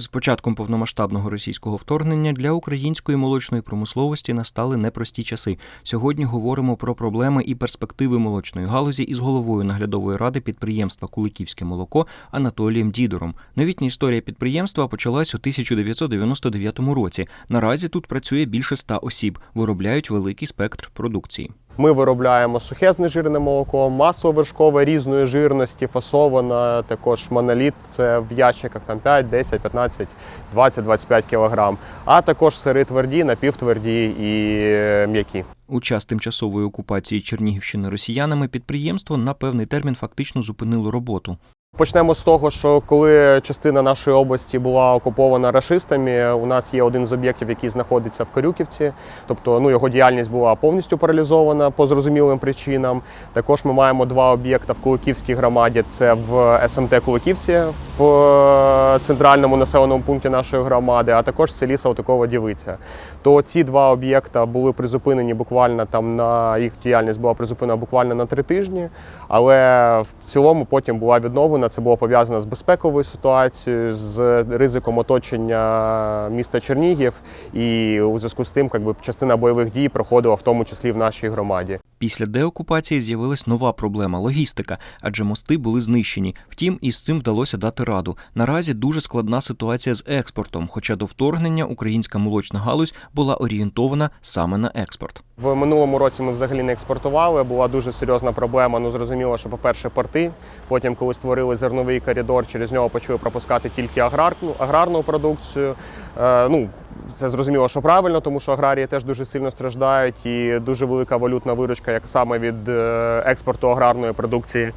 З початком повномасштабного російського вторгнення для української молочної промисловості настали непрості часи. Сьогодні говоримо про проблеми і перспективи молочної галузі із головою наглядової ради підприємства Куликівське молоко Анатолієм Дідором. Новітня історія підприємства почалась у 1999 році. Наразі тут працює більше ста осіб, виробляють великий спектр продукції. Ми виробляємо сухе знежирене молоко, масло-вершкове різної жирності, фасоване, також моноліт, це в ящиках там 5, 10, 15, 20, 25 кг, а також сири тверді, напівтверді і е, м'які. У час тимчасової окупації Чернігівщини росіянами підприємство на певний термін фактично зупинило роботу. Почнемо з того, що коли частина нашої області була окупована рашистами, у нас є один з об'єктів, який знаходиться в Корюківці. Тобто ну, його діяльність була повністю паралізована по зрозумілим причинам. Також ми маємо два об'єкти в Куликівській громаді. Це в СМТ Куликівці в е, центральному населеному пункті нашої громади, а також в селі Салтикова Дівиця. То ці два об'єкта були призупинені буквально там на їх діяльність була призупинена буквально на три тижні, але в цілому потім була відновлена. Це було пов'язано з безпековою ситуацією, з ризиком оточення міста Чернігів, і у зв'язку з тим, якби частина бойових дій проходила в тому числі в нашій громаді. Після деокупації з'явилась нова проблема логістика, адже мости були знищені. Втім, із цим вдалося дати раду. Наразі дуже складна ситуація з експортом, хоча до вторгнення українська молочна галузь була орієнтована саме на експорт. В минулому році ми взагалі не експортували. Була дуже серйозна проблема. Ну зрозуміло, що, по-перше, порти. Потім, коли створили зерновий коридор, через нього почали пропускати тільки аграрну аграрну продукцію. Е, ну це зрозуміло, що правильно, тому що аграрії теж дуже сильно страждають, і дуже велика валютна виручка, як саме від е, експорту аграрної продукції.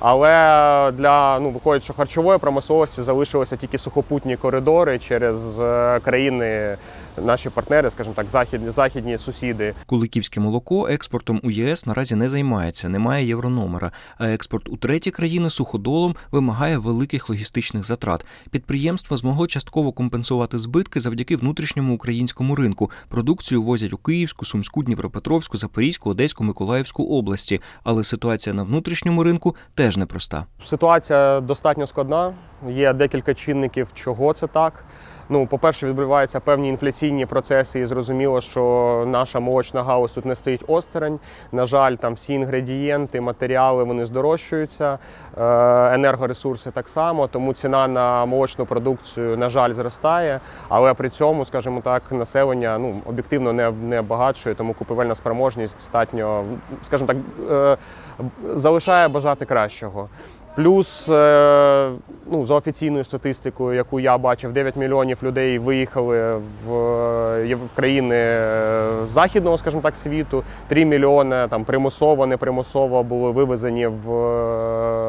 Але для ну виходить, що харчової промисловості залишилися тільки сухопутні коридори через е, країни, наші партнери, скажімо так, західні західні сусіди. Куликівське молоко експортом у ЄС наразі не займається, немає єврономера. А експорт у треті країни суходолом вимагає великих логістичних затрат. Підприємства змогло частково компенсувати збитки завдяки внутрішньому українському ринку. Продукцію возять у Київську, Сумську, Дніпропетровську, Запорізьку, Одеську, Миколаївську області. Але ситуація на внутрішньому ринку теж непроста. Ситуація достатньо складна. Є декілька чинників, чого це так. Ну, по-перше, відбуваються певні інфляційні процеси, і зрозуміло, що наша молочна галузь тут не стоїть осторонь. На жаль, там всі інгредієнти, матеріали вони здорожчуються, е, енергоресурси так само. Тому ціна на молочну продукцію, на жаль, зростає. Але при цьому, скажімо так, населення ну об'єктивно не, не багатшує, тому купівельна спроможність достатньо, скажімо так, е, залишає бажати кращого. Плюс, е, ну, за офіційною статистикою, яку я бачив, 9 мільйонів людей виїхали в, е, країни е, західного, скажімо так, світу. 3 мільйони там примусово, непримусово були вивезені в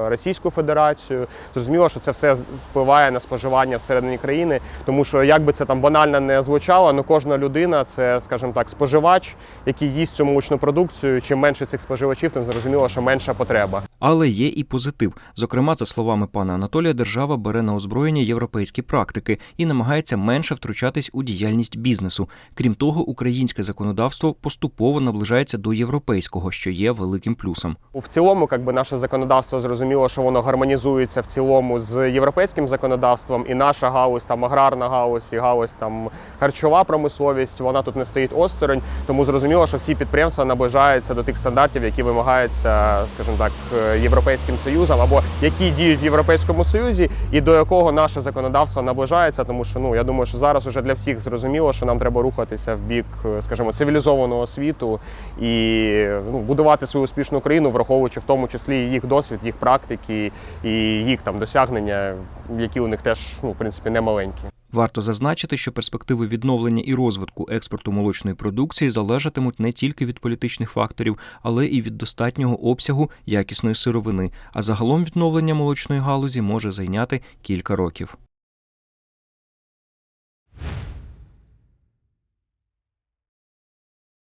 Російську Федерацію. Зрозуміло, що це все впливає на споживання всередині країни, тому що як би це там банально не звучало, але кожна людина це, скажімо так, споживач, який їсть цю молочну продукцію. Чим менше цих споживачів, тим зрозуміло, що менша потреба. Але є і позитив. Зокрема, за словами пана Анатолія, держава бере на озброєння європейські практики і намагається менше втручатись у діяльність бізнесу. Крім того, українське законодавство поступово наближається до європейського, що є великим плюсом. В цілому, якби наше законодавство зрозуміло, що воно гармонізується в цілому з європейським законодавством, і наша галузь, там аграрна галузь, і галузь там харчова промисловість, вона тут не стоїть осторонь. Тому зрозуміло, що всі підприємства наближаються до тих стандартів, які вимагаються, скажімо так, європейським союзом або які діють в Європейському Союзі, і до якого наше законодавство наближається, тому що ну я думаю, що зараз уже для всіх зрозуміло, що нам треба рухатися в бік, скажімо, цивілізованого світу і ну, будувати свою успішну країну, враховуючи в тому числі їх досвід, їх практики і їх там досягнення, які у них теж ну в принципі не маленькі. Варто зазначити, що перспективи відновлення і розвитку експорту молочної продукції залежатимуть не тільки від політичних факторів, але і від достатнього обсягу якісної сировини. А загалом відновлення молочної галузі може зайняти кілька років.